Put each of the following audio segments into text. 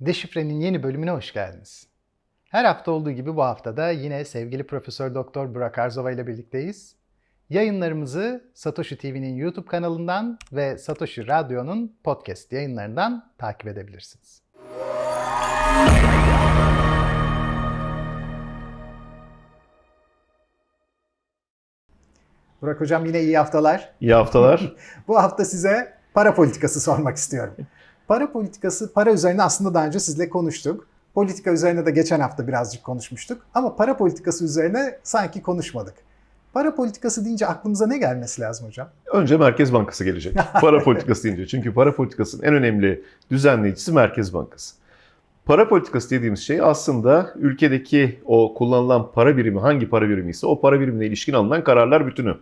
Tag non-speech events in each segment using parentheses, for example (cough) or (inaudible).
Deşifre'nin yeni bölümüne hoş geldiniz. Her hafta olduğu gibi bu hafta da yine sevgili Profesör Doktor Burak Arzova ile birlikteyiz. Yayınlarımızı Satoshi TV'nin YouTube kanalından ve Satoshi Radyo'nun podcast yayınlarından takip edebilirsiniz. Burak Hocam yine iyi haftalar. İyi haftalar. (laughs) Bu hafta size para politikası sormak istiyorum. Para politikası, para üzerine aslında daha önce sizle konuştuk. Politika üzerine de geçen hafta birazcık konuşmuştuk. Ama para politikası üzerine sanki konuşmadık. Para politikası deyince aklımıza ne gelmesi lazım hocam? Önce Merkez Bankası gelecek. (laughs) Para politikası deyince. Çünkü para politikasının en önemli düzenleyicisi Merkez Bankası. Para politikası dediğimiz şey aslında ülkedeki o kullanılan para birimi hangi para birimi ise o para birimine ilişkin alınan kararlar bütünü.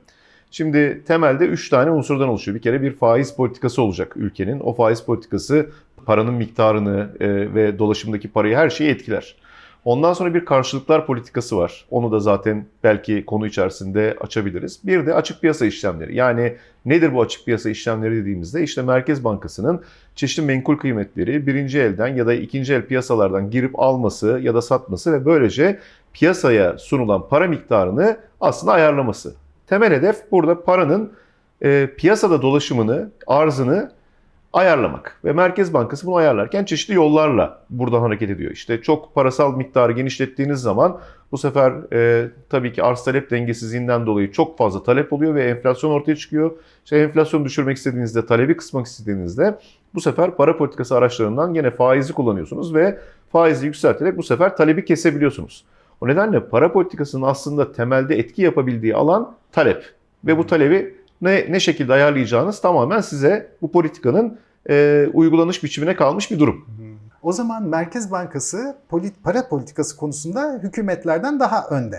Şimdi temelde 3 tane unsurdan oluşuyor. Bir kere bir faiz politikası olacak ülkenin. O faiz politikası paranın miktarını e, ve dolaşımdaki parayı her şeyi etkiler. Ondan sonra bir karşılıklar politikası var. Onu da zaten belki konu içerisinde açabiliriz. Bir de açık piyasa işlemleri. Yani nedir bu açık piyasa işlemleri dediğimizde işte Merkez Bankası'nın çeşitli menkul kıymetleri birinci elden ya da ikinci el piyasalardan girip alması ya da satması ve böylece piyasaya sunulan para miktarını aslında ayarlaması. Temel hedef burada paranın e, piyasada dolaşımını, arzını ayarlamak. Ve Merkez Bankası bunu ayarlarken çeşitli yollarla buradan hareket ediyor. İşte çok parasal miktarı genişlettiğiniz zaman bu sefer e, tabii ki arz talep dengesizliğinden dolayı çok fazla talep oluyor ve enflasyon ortaya çıkıyor. İşte enflasyonu düşürmek istediğinizde, talebi kısmak istediğinizde bu sefer para politikası araçlarından yine faizi kullanıyorsunuz ve faizi yükselterek bu sefer talebi kesebiliyorsunuz. O nedenle para politikasının aslında temelde etki yapabildiği alan talep. Ve bu talebi ne, ne şekilde ayarlayacağınız tamamen size bu politikanın e, uygulanış biçimine kalmış bir durum. O zaman Merkez Bankası polit, para politikası konusunda hükümetlerden daha önde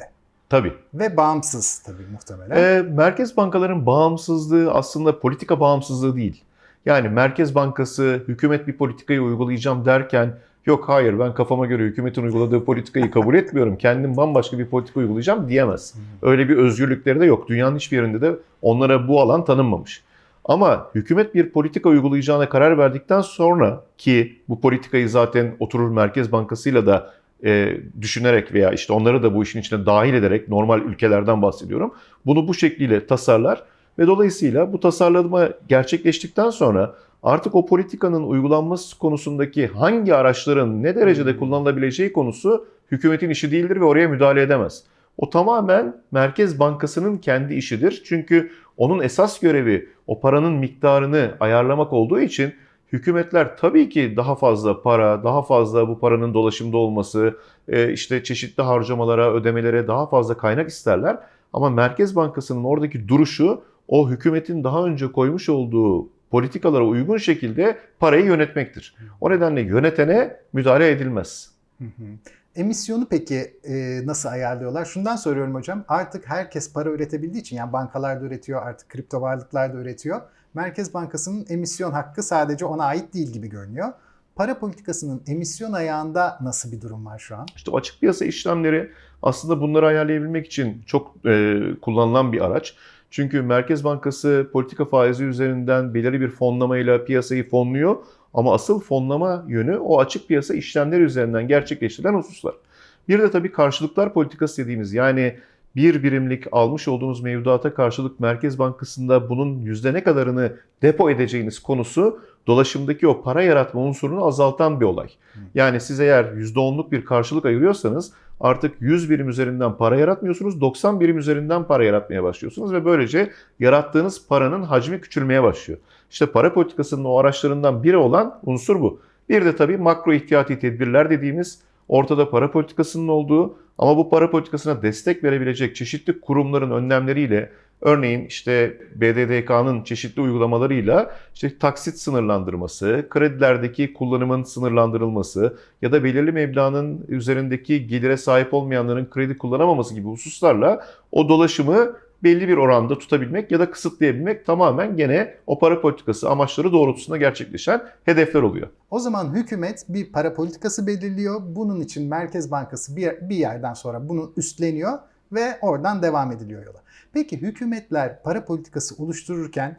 Tabii. ve bağımsız tabii muhtemelen. E, merkez bankaların bağımsızlığı aslında politika bağımsızlığı değil. Yani Merkez Bankası hükümet bir politikayı uygulayacağım derken yok hayır ben kafama göre hükümetin uyguladığı politikayı kabul etmiyorum. Kendim bambaşka bir politika uygulayacağım diyemez. Öyle bir özgürlükleri de yok. Dünyanın hiçbir yerinde de onlara bu alan tanınmamış. Ama hükümet bir politika uygulayacağına karar verdikten sonra ki bu politikayı zaten oturur Merkez Bankası'yla da e, düşünerek veya işte onları da bu işin içine dahil ederek normal ülkelerden bahsediyorum. Bunu bu şekliyle tasarlar ve dolayısıyla bu tasarlama gerçekleştikten sonra artık o politikanın uygulanması konusundaki hangi araçların ne derecede kullanılabileceği konusu hükümetin işi değildir ve oraya müdahale edemez. O tamamen Merkez Bankası'nın kendi işidir. Çünkü onun esas görevi o paranın miktarını ayarlamak olduğu için hükümetler tabii ki daha fazla para, daha fazla bu paranın dolaşımda olması, e, işte çeşitli harcamalara, ödemelere daha fazla kaynak isterler. Ama Merkez Bankası'nın oradaki duruşu o hükümetin daha önce koymuş olduğu politikalara uygun şekilde parayı yönetmektir. O nedenle yönetene müdahale edilmez. Hı hı. Emisyonu peki e, nasıl ayarlıyorlar? Şundan soruyorum hocam. Artık herkes para üretebildiği için yani bankalar da üretiyor, artık kripto varlıklar da üretiyor. Merkez Bankası'nın emisyon hakkı sadece ona ait değil gibi görünüyor. Para politikasının emisyon ayağında nasıl bir durum var şu an? İşte açık piyasa işlemleri aslında bunları ayarlayabilmek için çok e, kullanılan bir araç. Çünkü Merkez Bankası politika faizi üzerinden belirli bir fonlamayla piyasayı fonluyor. Ama asıl fonlama yönü o açık piyasa işlemleri üzerinden gerçekleştirilen hususlar. Bir de tabii karşılıklar politikası dediğimiz yani bir birimlik almış olduğunuz mevduata karşılık Merkez Bankası'nda bunun yüzde ne kadarını depo edeceğiniz konusu dolaşımdaki o para yaratma unsurunu azaltan bir olay. Yani siz eğer %10'luk bir karşılık ayırıyorsanız artık 100 birim üzerinden para yaratmıyorsunuz, 90 birim üzerinden para yaratmaya başlıyorsunuz ve böylece yarattığınız paranın hacmi küçülmeye başlıyor. İşte para politikasının o araçlarından biri olan unsur bu. Bir de tabii makro ihtiyati tedbirler dediğimiz ortada para politikasının olduğu ama bu para politikasına destek verebilecek çeşitli kurumların önlemleriyle örneğin işte BDDK'nın çeşitli uygulamalarıyla işte taksit sınırlandırması, kredilerdeki kullanımın sınırlandırılması ya da belirli meblağın üzerindeki gelire sahip olmayanların kredi kullanamaması gibi hususlarla o dolaşımı belli bir oranda tutabilmek ya da kısıtlayabilmek tamamen gene o para politikası amaçları doğrultusunda gerçekleşen hedefler oluyor. O zaman hükümet bir para politikası belirliyor. Bunun için Merkez Bankası bir, bir yerden sonra bunu üstleniyor ve oradan devam ediliyor yola. Peki hükümetler para politikası oluştururken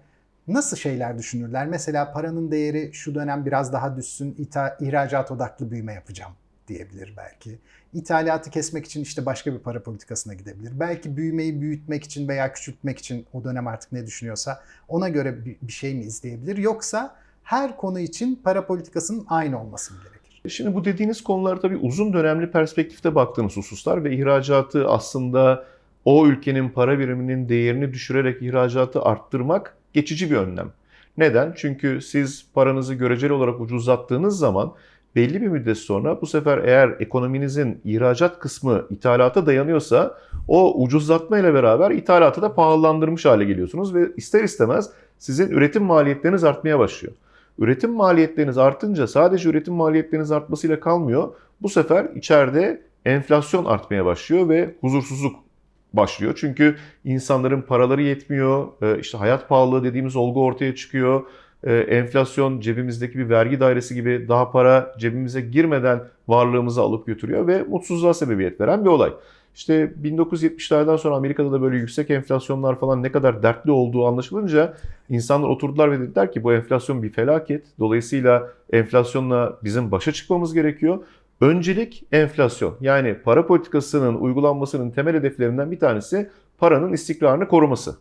nasıl şeyler düşünürler? Mesela paranın değeri şu dönem biraz daha düşsün, ita- ihracat odaklı büyüme yapacağım diyebilir belki. İthalatı kesmek için işte başka bir para politikasına gidebilir. Belki büyümeyi büyütmek için veya küçültmek için o dönem artık ne düşünüyorsa ona göre bir şey mi izleyebilir? Yoksa her konu için para politikasının aynı olması mı gerekir? Şimdi bu dediğiniz konular tabii uzun dönemli perspektifte baktığınız hususlar ve ihracatı aslında o ülkenin para biriminin değerini düşürerek ihracatı arttırmak geçici bir önlem. Neden? Çünkü siz paranızı göreceli olarak ucuzlattığınız zaman belli bir müddet sonra bu sefer eğer ekonominizin ihracat kısmı ithalata dayanıyorsa o ucuzlatma ile beraber ithalatı da pahalandırmış hale geliyorsunuz ve ister istemez sizin üretim maliyetleriniz artmaya başlıyor. Üretim maliyetleriniz artınca sadece üretim maliyetleriniz artmasıyla kalmıyor. Bu sefer içeride enflasyon artmaya başlıyor ve huzursuzluk başlıyor. Çünkü insanların paraları yetmiyor, e, işte hayat pahalılığı dediğimiz olgu ortaya çıkıyor. E, Enflasyon cebimizdeki bir vergi dairesi gibi daha para cebimize girmeden varlığımızı alıp götürüyor ve mutsuzluğa sebebiyet veren bir olay. İşte 1970'lerden sonra Amerika'da da böyle yüksek enflasyonlar falan ne kadar dertli olduğu anlaşılınca insanlar oturdular ve dediler ki bu enflasyon bir felaket. Dolayısıyla enflasyonla bizim başa çıkmamız gerekiyor. Öncelik enflasyon. Yani para politikasının uygulanmasının temel hedeflerinden bir tanesi paranın istikrarını koruması.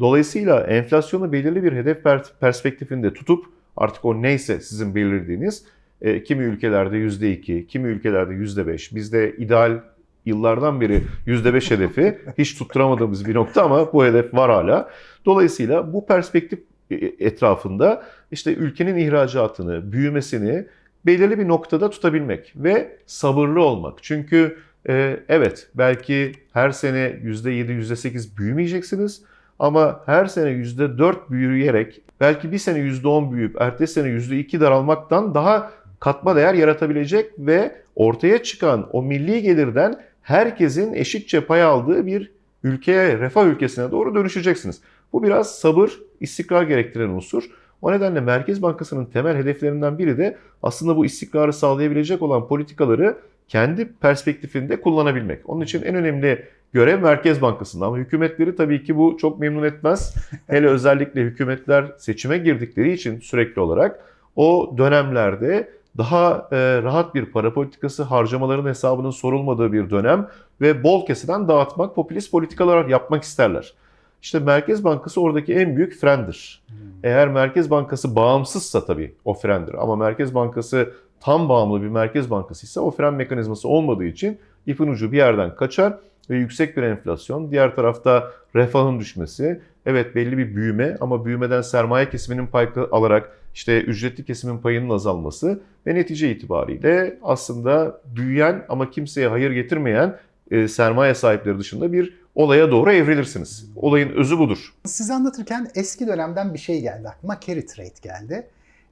Dolayısıyla enflasyonu belirli bir hedef per- perspektifinde tutup artık o neyse sizin belirlediğiniz e, kimi ülkelerde %2, kimi ülkelerde %5, bizde ideal yıllardan beri %5 hedefi hiç tutturamadığımız bir nokta ama bu hedef var hala. Dolayısıyla bu perspektif e, etrafında işte ülkenin ihracatını, büyümesini belirli bir noktada tutabilmek ve sabırlı olmak. Çünkü e, evet belki her sene %7, %8 büyümeyeceksiniz ama her sene %4 büyüyerek belki bir sene %10 büyüyüp ertesi sene %2 daralmaktan daha katma değer yaratabilecek ve ortaya çıkan o milli gelirden herkesin eşitçe pay aldığı bir ülkeye, refah ülkesine doğru dönüşeceksiniz. Bu biraz sabır, istikrar gerektiren unsur. O nedenle Merkez Bankası'nın temel hedeflerinden biri de aslında bu istikrarı sağlayabilecek olan politikaları kendi perspektifinde kullanabilmek. Onun için en önemli görev Merkez Bankası'nda ama hükümetleri tabii ki bu çok memnun etmez. (laughs) Hele özellikle hükümetler seçime girdikleri için sürekli olarak o dönemlerde daha e, rahat bir para politikası, harcamaların hesabının sorulmadığı bir dönem ve bol keseden dağıtmak, popülist politikalar yapmak isterler. İşte Merkez Bankası oradaki en büyük frendir. Eğer Merkez Bankası bağımsızsa tabii o frendir. Ama Merkez Bankası tam bağımlı bir Merkez Bankası ise o fren mekanizması olmadığı için ipin ucu bir yerden kaçar ve yüksek bir enflasyon. Diğer tarafta refahın düşmesi. Evet belli bir büyüme ama büyümeden sermaye kesiminin pay alarak işte ücretli kesimin payının azalması ve netice itibariyle aslında büyüyen ama kimseye hayır getirmeyen e, sermaye sahipleri dışında bir olaya doğru evrilirsiniz. Olayın özü budur. Siz anlatırken eski dönemden bir şey geldi aklıma. Carry trade geldi.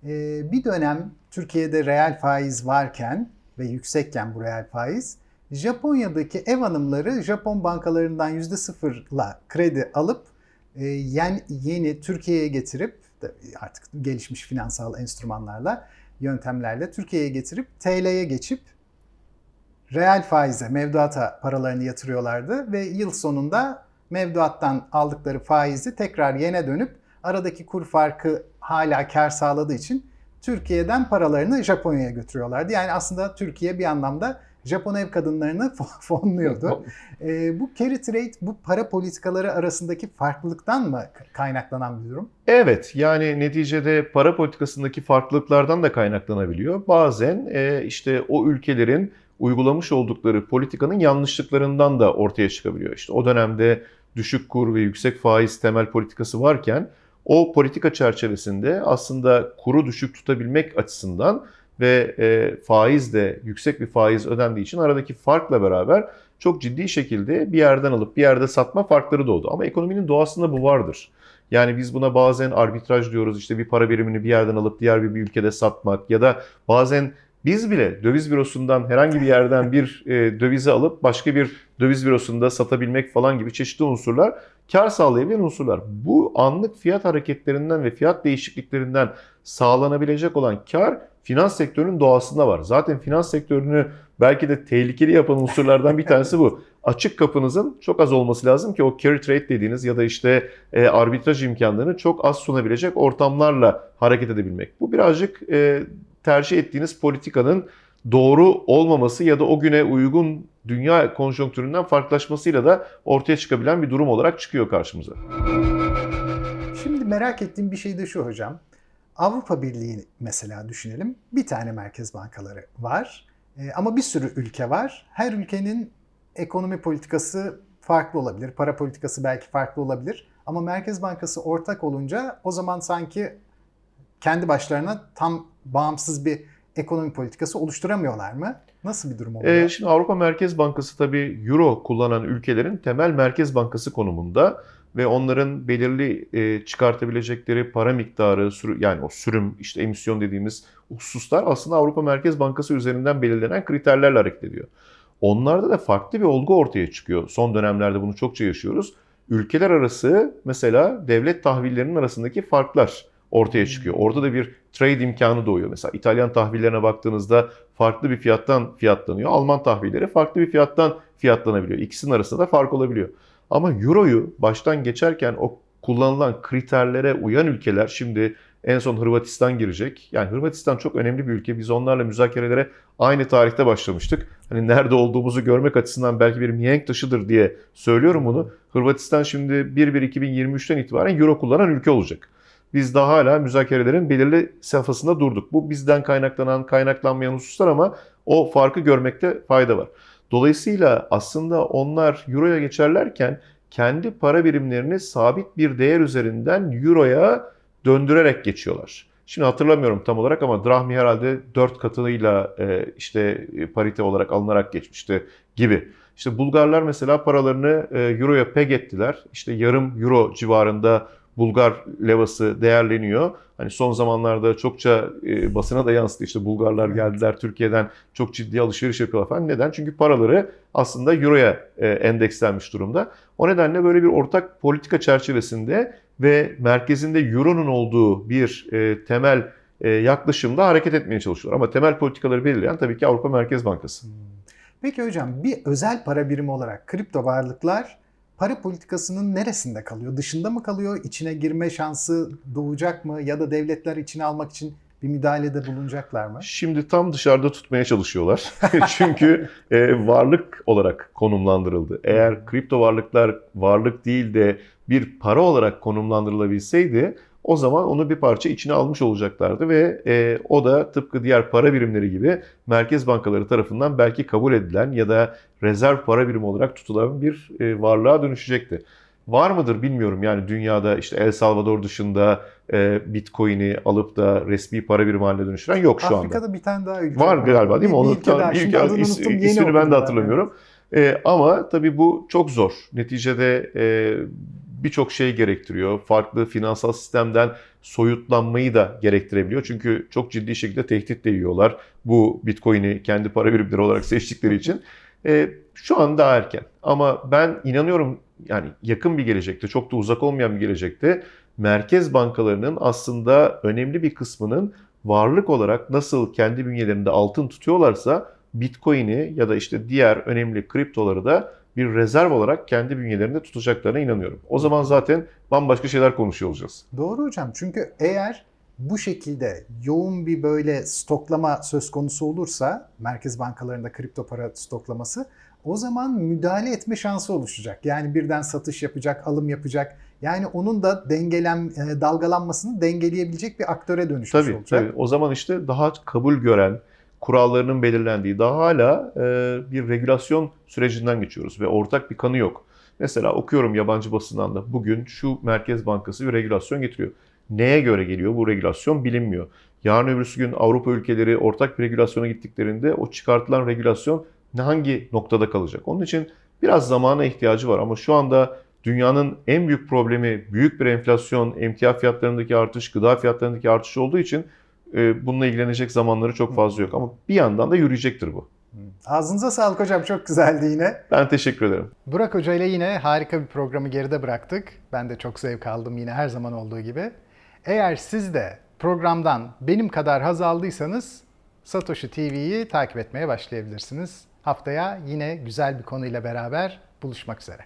Ee, bir dönem Türkiye'de reel faiz varken ve yüksekken bu reel faiz Japonya'daki ev hanımları Japon bankalarından %0'la kredi alıp e, yen, yeni Türkiye'ye getirip artık gelişmiş finansal enstrümanlarla yöntemlerle Türkiye'ye getirip TL'ye geçip reel faize, mevduata paralarını yatırıyorlardı ve yıl sonunda mevduattan aldıkları faizi tekrar yene dönüp aradaki kur farkı hala kar sağladığı için Türkiye'den paralarını Japonya'ya götürüyorlardı. Yani aslında Türkiye bir anlamda Japon ev kadınlarını (laughs) fonluyordu. (laughs) e, bu carry trade bu para politikaları arasındaki farklılıktan mı kaynaklanan bir durum? Evet yani neticede para politikasındaki farklılıklardan da kaynaklanabiliyor. Bazen e, işte o ülkelerin uygulamış oldukları politikanın yanlışlıklarından da ortaya çıkabiliyor. İşte o dönemde düşük kur ve yüksek faiz temel politikası varken o politika çerçevesinde aslında kuru düşük tutabilmek açısından ve e, faiz de yüksek bir faiz ödendiği için aradaki farkla beraber çok ciddi şekilde bir yerden alıp bir yerde satma farkları doğdu. Ama ekonominin doğasında bu vardır. Yani biz buna bazen arbitraj diyoruz işte bir para birimini bir yerden alıp diğer bir, bir ülkede satmak ya da bazen biz bile döviz bürosundan herhangi bir yerden (laughs) bir e, dövizi alıp başka bir döviz bürosunda satabilmek falan gibi çeşitli unsurlar kar sağlayabilen unsurlar. Bu anlık fiyat hareketlerinden ve fiyat değişikliklerinden sağlanabilecek olan kar finans sektörünün doğasında var. Zaten finans sektörünü belki de tehlikeli yapan unsurlardan bir tanesi bu. (laughs) Açık kapınızın çok az olması lazım ki o carry trade dediğiniz ya da işte e, arbitraj imkanlarını çok az sunabilecek ortamlarla hareket edebilmek. Bu birazcık e, tercih ettiğiniz politikanın doğru olmaması ya da o güne uygun dünya konjonktüründen farklılaşmasıyla da ortaya çıkabilen bir durum olarak çıkıyor karşımıza. Şimdi merak ettiğim bir şey de şu hocam. Avrupa Birliği mesela düşünelim. Bir tane merkez bankaları var. Ee, ama bir sürü ülke var. Her ülkenin ekonomi politikası farklı olabilir. Para politikası belki farklı olabilir. Ama Merkez Bankası ortak olunca o zaman sanki kendi başlarına tam bağımsız bir ekonomi politikası oluşturamıyorlar mı? Nasıl bir durum oluyor? Ee, şimdi Avrupa Merkez Bankası tabii Euro kullanan ülkelerin temel merkez bankası konumunda ve onların belirli e, çıkartabilecekleri para miktarı, sürü, yani o sürüm, işte emisyon dediğimiz hususlar aslında Avrupa Merkez Bankası üzerinden belirlenen kriterlerle hareket ediyor. Onlarda da farklı bir olgu ortaya çıkıyor. Son dönemlerde bunu çokça yaşıyoruz. Ülkeler arası mesela devlet tahvillerinin arasındaki farklar ortaya çıkıyor. Orada da bir trade imkanı doğuyor. Mesela İtalyan tahvillerine baktığınızda farklı bir fiyattan fiyatlanıyor. Alman tahvilleri farklı bir fiyattan fiyatlanabiliyor. İkisinin arasında da fark olabiliyor. Ama Euro'yu baştan geçerken o kullanılan kriterlere uyan ülkeler şimdi en son Hırvatistan girecek. Yani Hırvatistan çok önemli bir ülke. Biz onlarla müzakerelere aynı tarihte başlamıştık. Hani nerede olduğumuzu görmek açısından belki bir mihenk taşıdır diye söylüyorum bunu. Hırvatistan şimdi 1-1-2023'ten itibaren Euro kullanan ülke olacak. Biz daha hala müzakerelerin belirli safhasında durduk. Bu bizden kaynaklanan, kaynaklanmayan hususlar ama o farkı görmekte fayda var. Dolayısıyla aslında onlar Euro'ya geçerlerken kendi para birimlerini sabit bir değer üzerinden Euro'ya döndürerek geçiyorlar. Şimdi hatırlamıyorum tam olarak ama drahmi herhalde 4 katıyla e, işte parite olarak alınarak geçmişti gibi. İşte Bulgarlar mesela paralarını e, Euro'ya peg ettiler. İşte yarım Euro civarında Bulgar levası değerleniyor. Hani son zamanlarda çokça e, basına da yansıdı. İşte Bulgarlar geldiler Türkiye'den çok ciddi alışveriş yapıyorlar falan. Neden? Çünkü paraları aslında Euro'ya e, endekslenmiş durumda. O nedenle böyle bir ortak politika çerçevesinde ve merkezinde Euro'nun olduğu bir e, temel e, yaklaşımda hareket etmeye çalışıyorlar. Ama temel politikaları belirleyen tabii ki Avrupa Merkez Bankası. Peki hocam bir özel para birimi olarak kripto varlıklar para politikasının neresinde kalıyor? Dışında mı kalıyor? İçine girme şansı doğacak mı? Ya da devletler içine almak için bir müdahalede bulunacaklar mı? Şimdi tam dışarıda tutmaya çalışıyorlar. (laughs) Çünkü e, varlık olarak konumlandırıldı. Eğer kripto varlıklar varlık değil de bir para olarak konumlandırılabilseydi o zaman onu bir parça içine almış olacaklardı ve e, o da tıpkı diğer para birimleri gibi merkez bankaları tarafından belki kabul edilen ya da rezerv para birimi olarak tutulan bir e, varlığa dönüşecekti. Var mıdır bilmiyorum yani dünyada işte El Salvador dışında e, Bitcoin'i alıp da resmi para birimi haline dönüştüren yok şu anda. Afrika'da bir tane daha ülke Var galiba değil mi? Bir, bir ülke daha. Şimdi adını is- unuttum. Yeni ismini ben de hatırlamıyorum. E, ama tabii bu çok zor. Neticede e, birçok şey gerektiriyor. Farklı finansal sistemden soyutlanmayı da gerektirebiliyor. Çünkü çok ciddi şekilde tehdit de yiyorlar. Bu Bitcoin'i kendi para birimleri olarak seçtikleri (laughs) için. E, şu an daha erken. Ama ben inanıyorum yani yakın bir gelecekte, çok da uzak olmayan bir gelecekte merkez bankalarının aslında önemli bir kısmının varlık olarak nasıl kendi bünyelerinde altın tutuyorlarsa Bitcoin'i ya da işte diğer önemli kriptoları da bir rezerv olarak kendi bünyelerinde tutacaklarına inanıyorum. O zaman zaten bambaşka şeyler konuşuyor olacağız. Doğru hocam. Çünkü eğer bu şekilde yoğun bir böyle stoklama söz konusu olursa merkez bankalarında kripto para stoklaması o zaman müdahale etme şansı oluşacak. Yani birden satış yapacak, alım yapacak. Yani onun da dengelen e, dalgalanmasını dengeleyebilecek bir aktöre dönüşmüş Tabii olacak. tabii. O zaman işte daha kabul gören, kurallarının belirlendiği, daha hala e, bir regülasyon sürecinden geçiyoruz ve ortak bir kanı yok. Mesela okuyorum yabancı basından da bugün şu Merkez Bankası bir regülasyon getiriyor. Neye göre geliyor bu regülasyon bilinmiyor. Yarın öbürsü gün Avrupa ülkeleri ortak bir regülasyona gittiklerinde o çıkartılan regülasyon ne hangi noktada kalacak? Onun için biraz zamana ihtiyacı var ama şu anda dünyanın en büyük problemi büyük bir enflasyon, emtia fiyatlarındaki artış, gıda fiyatlarındaki artış olduğu için bununla ilgilenecek zamanları çok fazla yok. Ama bir yandan da yürüyecektir bu. Ağzınıza sağlık hocam. Çok güzeldi yine. Ben teşekkür ederim. Burak Hoca ile yine harika bir programı geride bıraktık. Ben de çok zevk aldım yine her zaman olduğu gibi. Eğer siz de programdan benim kadar haz aldıysanız Satoshi TV'yi takip etmeye başlayabilirsiniz. Haftaya yine güzel bir konuyla beraber buluşmak üzere.